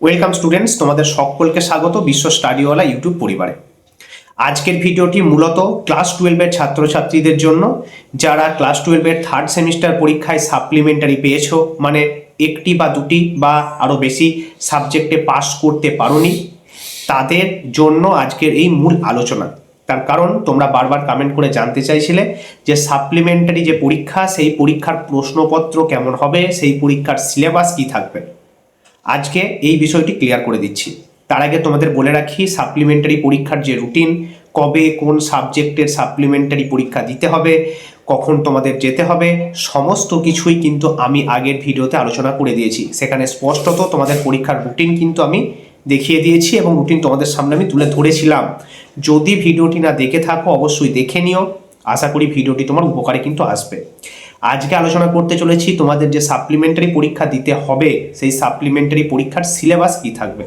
Welcome students তোমাদের সকলকে স্বাগত বিশ্ব স্টাডিওয়ালা ইউটিউব পরিবারে। আজকের ভিডিওটি মূলত ক্লাস টুয়েলভের ছাত্রছাত্রীদের জন্য। যারা ক্লাস টুয়েলভের থার্ড সেমিস্টার পরীক্ষায় সাপ্লিমেন্টারি পেয়েছ মানে একটি বা দুটি বা আরও বেশি সাবজেক্টে পাস করতে পারোনি, তাদের জন্য আজকের এই মূল আলোচনা। তার কারণ, তোমরা বারবার কমেন্ট করে জানতে চাইছিলে যে সাপ্লিমেন্টারি যে পরীক্ষা, সেই পরীক্ষার প্রশ্নপত্র কেমন হবে, সেই পরীক্ষার সিলেবাস কি থাকবে। আজকে এই বিষয়টি ক্লিয়ার করে দিচ্ছি। তার আগে তোমাদের বলে রাখি সাপ্লিমেন্টারি পরীক্ষার যে রুটিন কবে কোন সাবজেক্টের সাপ্লিমেন্টারি পরীক্ষা দিতে হবে, কখন তোমাদের যেতে হবে, সমস্ত কিছুই কিন্তু আমি আগের ভিডিওতে আলোচনা করে দিয়েছি। সেখানে স্পষ্টত তোমাদের পরীক্ষার রুটিন কিন্তু আমি দেখিয়ে দিয়েছি এবং রুটিন তোমাদের সামনে আমি তুলে ধরেছিলাম। যদি ভিডিওটি না দেখে থাকো, অবশ্যই দেখে নিও। আশা করি ভিডিওটি তোমার উপকারে কিন্তু আসবে। আজকে আলোচনা করতে চলেছি তোমাদের যে সাপ্লিমেন্টারি পরীক্ষা দিতে হবে, সেই সাপ্লিমেন্টারি পরীক্ষার সিলেবাস কি থাকবে?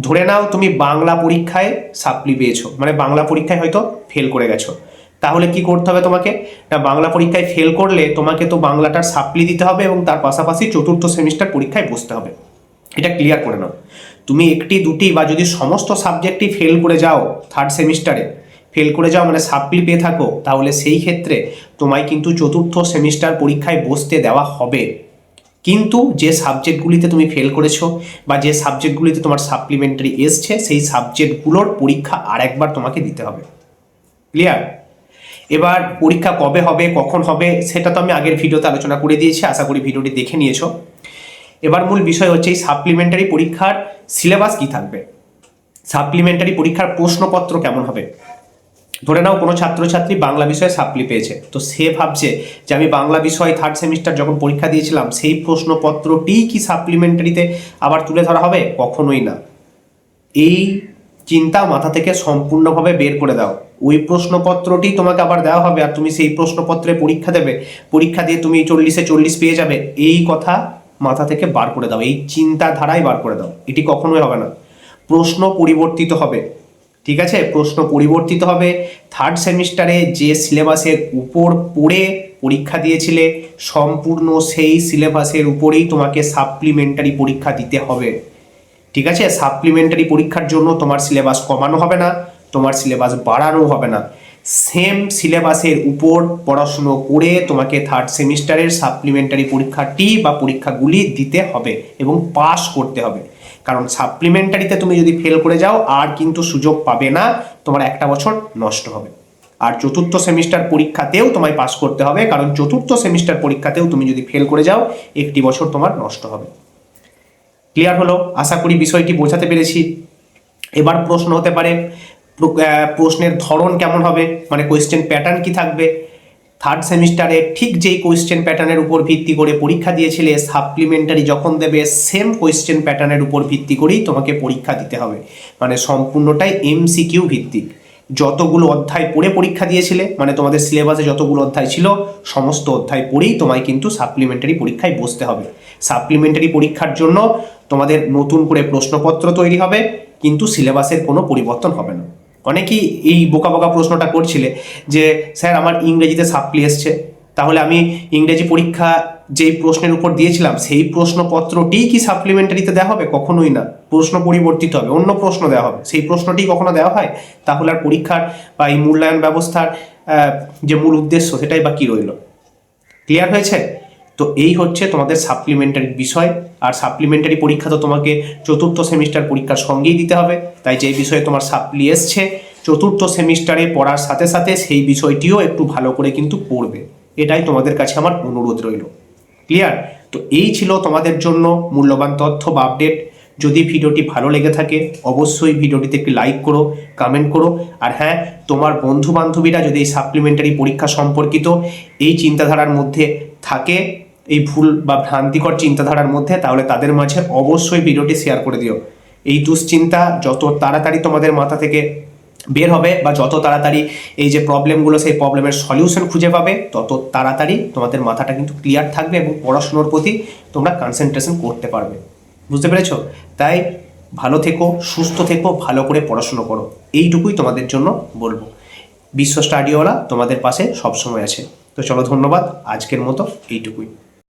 ধরে নাও তুমি বাংলা পরীক্ষায় সাপ্লি পেয়েছ মানে বাংলা পরীক্ষায় হয়তো ফেল করে গেছো। তাহলে কি করতে হবে তোমাকে? না, বাংলা পরীক্ষায় ফেল করলে তোমাকে তো বাংলাটার সাপ্লি দিতে হবে এবং তার পাশাপাশি চতুর্থ সেমিস্টার পরীক্ষায় বসতে হবে। এটা ক্লিয়ার করে নাও। তুমি একটি, দুটি বা যদি সমস্ত সাবজেক্টই ফেল করে যাও থার্ড সেমিস্টারে ফেল করে যাও মানে সাপ্লি পেয়ে থাকো, তাহলে সেই ক্ষেত্রে তোমায় কিন্তু চতুর্থ সেমিস্টার পরীক্ষায় বসতে দেওয়া হবে। কিন্তু যে সাবজেক্টগুলিতে তুমি ফেল করেছ বা যে সাবজেক্টগুলিতে তোমার সাপ্লিমেন্টারি এসছে, সেই সাবজেক্টগুলোর পরীক্ষা আরেকবার তোমাকে দিতে হবে। ক্লিয়ার এবার পরীক্ষা কবে হবে, কখন হবে, সেটা তো আমি আগের ভিডিওতে আলোচনা করে দিয়েছি, আশা করি ভিডিওটি দেখে নিয়েছো। এবার মূল বিষয় হচ্ছে, এই সাপ্লিমেন্টারি পরীক্ষার সিলেবাস কি থাকবে? সাপ্লিমেন্টারি পরীক্ষার প্রশ্নপত্র কেমন হবে? ধরে নাও কোনো ছাত্রছাত্রী বাংলা বিষয়ে সাপ্লি পেয়েছে। তো সে ভাবছে যে আমি বাংলা বিষয় থার্ড সেমিস্টার যখন পরীক্ষা দিয়েছিলাম, সেই প্রশ্নপত্রটিই কি সাপ্লিমেন্টারিতে আবার তুলে ধরা হবে? কখনোই না। এই চিন্তা মাথা থেকে সম্পূর্ণভাবে বের করে দাও। ওই প্রশ্নপত্রটি তোমাকে আবার দেওয়া হবে আর তুমি সেই প্রশ্নপত্রে পরীক্ষা দেবে। পরীক্ষা দিয়ে তুমি চল্লিশে চল্লিশ পেয়ে যাবে। এই কথা মাথা থেকে বার করে দাও। এই চিন্তাধারাই বার করে দাও। এটি কখনোই হবে না। প্রশ্ন পরিবর্তিত হবে। ঠিক আছে? প্রশ্ন পরিবর্তিত হবে। থার্ড সেমিস্টারে যে সিলেবাসের উপর পড়ে পরীক্ষা দিয়েছিলে, সম্পূর্ণ সেই সিলেবাসের উপরেই তোমাকে সাপ্লিমেন্টারি পরীক্ষা দিতে হবে। ঠিক আছে? সাপ্লিমেন্টারি পরীক্ষার জন্য তোমার সিলেবাস কমানো হবে না, তোমার সিলেবাস বাড়ানো হবে না। সেম সিলেবাসের উপর পড়াশুনো করে তোমাকে থার্ড সেমিস্টারের সাপ্লিমেন্টারি পরীক্ষাটি বা পরীক্ষাগুলি দিতে হবে এবং পাস করতে হবে। কারণ সাপ্লিমেন্টারিতে তুমি যদি ফেল করে যাও, আর কিন্তু সুযোগ পাবে না, তোমার একটা বছর নষ্ট হবে। আর চতুর্থ সেমিস্টার পরীক্ষাতেও তোমায় পাস করতে হবে, কারণ চতুর্থ সেমিস্টার পরীক্ষাতেও তুমি যদি ফেল করে যাও, একটি বছর তোমার নষ্ট হবে। ক্লিয়ার হলো? আশা করি বিষয়টি বোঝাতে পেরেছি। এবার প্রশ্ন হতে পারে প্রশ্নের ধরন কেমন হবে? মানে কোয়েশ্চেন প্যাটার্ন কি থাকবে? থার্ড সেমিস্টারে ঠিক যেই কোয়েশ্চেন প্যাটার্নের উপর ভিত্তি করে পরীক্ষা দিয়েছিলে সাপ্লিমেন্টারি যখন দেবে সেম কোয়েশ্চেন প্যাটার্নের উপর ভিত্তি করেই তোমাকে পরীক্ষা দিতে হবে। মানে সম্পূর্ণটাই এম এমসিকিউ ভিত্তিক। যতগুলো অধ্যায় পড়ে পরীক্ষা দিয়েছিলে মানে তোমাদের সিলেবাসে যতগুলো অধ্যায় ছিল, সমস্ত অধ্যায় পড়েই তোমায় কিন্তু সাপ্লিমেন্টারি পরীক্ষায় বসতে হবে। সাপ্লিমেন্টারি পরীক্ষার জন্য তোমাদের নতুন করে প্রশ্নপত্র তৈরি হবে, কিন্তু সিলেবাসের কোনো পরিবর্তন হবে না। অনেকেই এই বোকা বোকা প্রশ্নটা করছিলে যে, স্যার, আমার ইংরেজিতে সাপ্লি এসছে। তাহলে আমি ইংরেজি পরীক্ষা যেই প্রশ্নের উপর দিয়েছিলাম, সেই প্রশ্নপত্রটিই কি সাপ্লিমেন্টারিতে দেওয়া হবে? কখনোই না। প্রশ্ন পরিবর্তিত হবে, অন্য প্রশ্ন দেওয়া হবে। সেই প্রশ্নটি কখনো দেওয়া হয়? তাহলে আর পরীক্ষার বা এই মূল্যায়ন ব্যবস্থার যে মূল উদ্দেশ্য, সেটাই বা কি রইল? ক্লিয়ার হয়েছে? তো এই হচ্ছে তোমাদের সাপ্লিমেন্টারি বিষয়। আর সাপ্লিমেন্টারি পরীক্ষা তো তোমাকে চতুর্থ সেমিস্টার পরীক্ষার সঙ্গেই দিতে হবে। তাই যে বিষয়ে তোমার সাপ্লি এসছে, চতুর্থ সেমিস্টারে পড়ার সাথে সাথে সেই বিষয়টিও একটু ভালো করে কিন্তু পড়বে। এটাই তোমাদের কাছে আমার অনুরোধ রইল। ক্লিয়ার তো এই ছিল তোমাদের জন্য মূল্যবান তথ্য বা আপডেট যদি ভিডিওটি ভালো লেগে থাকে, অবশ্যই ভিডিওটিতে একটি লাইক করো কমেন্ট করো। আর হ্যাঁ তোমার বন্ধু বান্ধবীরা যদি এই সাপ্লিমেন্টারি পরীক্ষা সম্পর্কিত এই চিন্তাধারার মধ্যে থাকে এই ভুল বা ভ্রান্তিকর চিন্তাধারার মধ্যে, তাহলে তাদের মাঝে অবশ্যই ভিডিওটি শেয়ার করে দিও। এই দুশ্চিন্তা যত তাড়াতাড়ি তোমাদের মাথা থেকে বের হবে বা যত তাড়াতাড়ি এই যে প্রবলেমগুলো সেই প্রবলেমের সলিউশন খুঁজে পাবে, তত তাড়াতাড়ি তোমাদের মাথাটা কিন্তু ক্লিয়ার থাকবে এবং পড়াশুনোর প্রতি তোমরা কনসেন্ট্রেশন করতে পারবে। বুঝতে পেরেছ? তাই ভালো থেকো, সুস্থ থেকো, ভালো করে পড়াশুনো করো। এইটুকুই তোমাদের জন্য বলব। বিশ্ব স্টাডিওয়ালা তোমাদের পাশে সবসময় আছে। তো চলো ধন্যবাদ, আজকের মতো এইটুকুই।